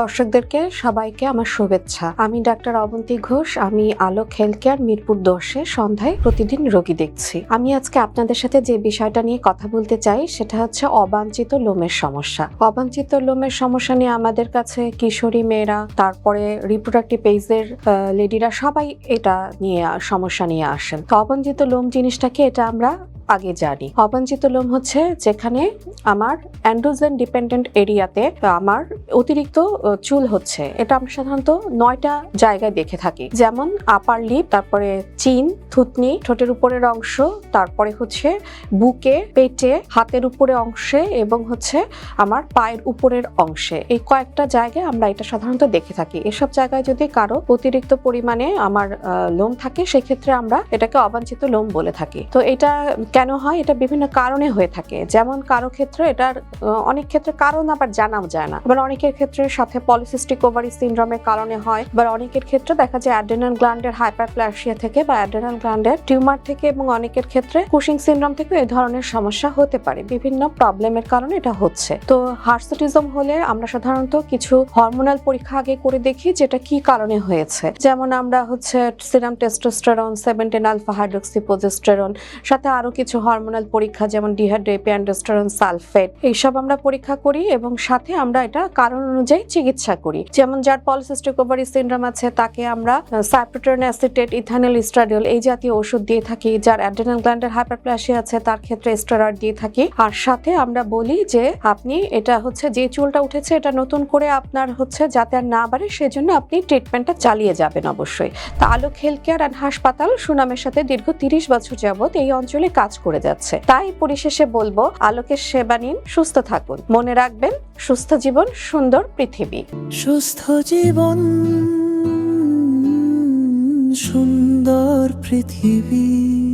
দর্শকদেরকে সবাইকে আমার শুভেচ্ছা। আমি ডাক্তার অবন্তী ঘোষ, আমি আলোক হেলথ কেয়ার মিরপুর দশে সন্ধ্যায় প্রতিদিন রোগী দেখছি। আমি আজকে আপনাদের সাথে যে বিষয়টা নিয়ে কথা বলতে চাই, সেটা হচ্ছে অবাঞ্ছিত লোমের সমস্যা। অবাঞ্ছিত লোমের সমস্যা নিয়ে আমাদের কাছে কিশোরী মেয়েরা, তারপরে রিপ্রোডাক্টিভ এজের লেডিরা সবাই এটা নিয়ে, সমস্যা নিয়ে আসেন। তো অবাঞ্ছিত লোম জিনিসটাকে এটা আমরা আগে জানি। অবাঞ্ছিত লোম হচ্ছে যেখানে আমার অ্যান্ড্রোজেন ডিপেন্ডেন্ট এরিয়াতে আমার অতিরিক্ত চুল হচ্ছে। এটা আমরা সাধারণত নয়টা জায়গায় দেখে থাকি। যেমন আপার লিপ তারপরে চিন থুতনি, ঠোঁটের উপরের অংশ, তারপরে হচ্ছে বুকে, পেটে, হাতের উপরে অংশে এবং হচ্ছে আমার পায়ের উপরের অংশে। এই কয়েকটা জায়গায় আমরা এটা সাধারণত দেখে থাকি। এসব জায়গায় যদি কারও অতিরিক্ত পরিমাণে আমার লোম থাকে, সেক্ষেত্রে আমরা এটাকে অবাঞ্ছিত লোম বলে থাকি। তো এটা কেন হয় এটা বিভিন্ন কারণে হয়ে থাকে। যেমন কারও ক্ষেত্রে এটার অনেক ক্ষেত্রে কারণ আবার জানাও যায় না। আবার অনেকের ক্ষেত্রে সাথে পলিসিস্টিক ওভারি সিনড্রোমের কারণে হয়। আবার অনেকের ক্ষেত্রে দেখা যায় অ্যাডেনাল গ্ল্যান্ডের হাইপারপ্লাসিয়া থেকে বা অ্যাডেনাল গ্ল্যান্ডের টিউমার থেকে এবং অনেকের ক্ষেত্রে কুশিং সিনড্রোম থেকে এই ধরনের সমস্যা হতে পারে। বিভিন্ন প্রবলেমের কারণে এটা হচ্ছে। তো হার্সিটিজম হলে আমরা সাধারণত কিছু হরমোনাল পরীক্ষা আগে করে দেখি যেটা কি কারণে হয়েছে। যেমন আমরা হচ্ছে serum testosterone seventeen alpha hydroxyprogesterone সাথে আরও কিছু হরমোনাল পরীক্ষা, যেমন ডিহাইড্রেপিয়ান্ডোস্টেরন সালফেট এইসব আমরা পরীক্ষা করি এবং সাথে আমরা এটা কারণ অনুযায়ী চিকিৎসা করি। যেমন যার পলিসিস্টিক ওভারি সিনড্রোম আছে, তাকে আমরা সাইপ্রোটন অ্যাসিটেট ইথানল ইস্ট্রাডিল এই জাতীয় ওষুধ দিয়ে থাকি। যার অ্যাড্রেনাল গ্ল্যান্ডের হাইপারপ্লাসিয়া আছে, তার ক্ষেত্রে স্টেরয়েড দিয়ে থাকি। আর সাথে আমরা বলি যে আপনি এটা হচ্ছে, যে চুলটা উঠেছে, এটা নতুন করে আপনার হচ্ছে যাতে আর না বাড়ে, সেজন্য আপনি ট্রিটমেন্টটা চালিয়ে যাবেন অবশ্যই। তা আলোক হেলথ কেয়ার অ্যান্ড হাসপাতাল সুনামের সাথে দীর্ঘ তিরিশ বছর যাবত এই অঞ্চলে কাজ করে যাচ্ছে। তাই পরিশেষে বলব, আলোকের সেবা নিন, সুস্থ থাকুন। মনে রাখবেন, সুস্থ জীবন সুন্দর পৃথিবী। সুস্থ জীবন, সুন্দর পৃথিবী।